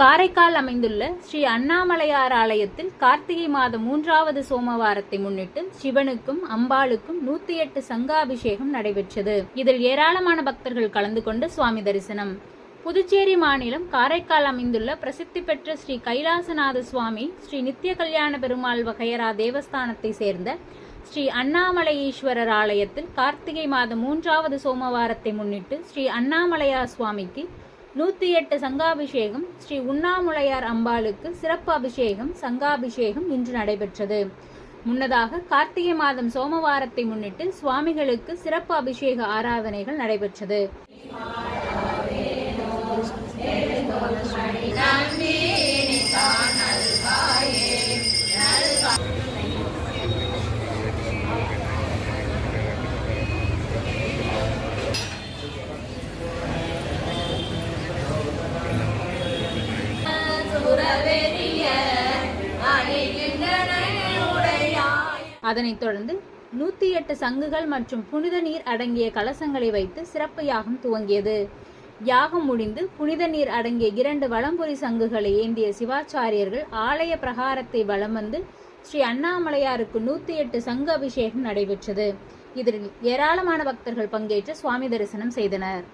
காரைக்கால் அமைந்துள்ள ஸ்ரீ அண்ணாமலையார் ஆலயத்தில் கார்த்திகை மாதம் மூன்றாவது சோமவாரத்தை முன்னிட்டு சிவனுக்கும் அம்பாளுக்கும் நூத்தி எட்டு சங்காபிஷேகம் நடைபெற்றது. இதில் ஏராளமான பக்தர்கள் கலந்து கொண்டு சுவாமி தரிசனம். புதுச்சேரி மாநிலம் காரைக்கால் அமைந்துள்ள பிரசித்தி பெற்ற ஸ்ரீ கைலாசநாத சுவாமி ஸ்ரீ நித்திய கல்யாண பெருமாள் வகையரா தேவஸ்தானத்தை சேர்ந்த ஸ்ரீ அண்ணாமலை ஈஸ்வரர் ஆலயத்தில் கார்த்திகை மாதம் மூன்றாவது சோமவாரத்தை முன்னிட்டு ஸ்ரீ அண்ணாமலையார் சுவாமிக்கு நூத்தி எட்டு சங்காபிஷேகம் ஸ்ரீ உண்ணாமுலையார் அம்பாளுக்கு சிறப்பு அபிஷேகம் சங்காபிஷேகம் இன்று நடைபெற்றது. முன்னதாக கார்த்திகை மாதம் சோமவாரத்தை முன்னிட்டு சுவாமிகளுக்கு சிறப்பு அபிஷேக ஆராதனைகள் நடைபெற்றது. அதனைத் தொடர்ந்து நூத்தி எட்டு சங்குகள் மற்றும் புனித நீர் அடங்கிய கலசங்களை வைத்து சிறப்பு யாகம் துவங்கியது. யாகம் முடிந்து புனித நீர் அடங்கிய இரண்டு வலம்புரி சங்குகளை ஏந்திய சிவாச்சாரியர்கள் ஆலய பிரகாரத்தை வலம் வந்து ஸ்ரீ அண்ணாமலையாருக்கு நூத்தி எட்டு சங்கு அபிஷேகம் நடைபெற்றது. இதில் ஏராளமான பக்தர்கள் பங்கேற்று சுவாமி தரிசனம் செய்தனர்.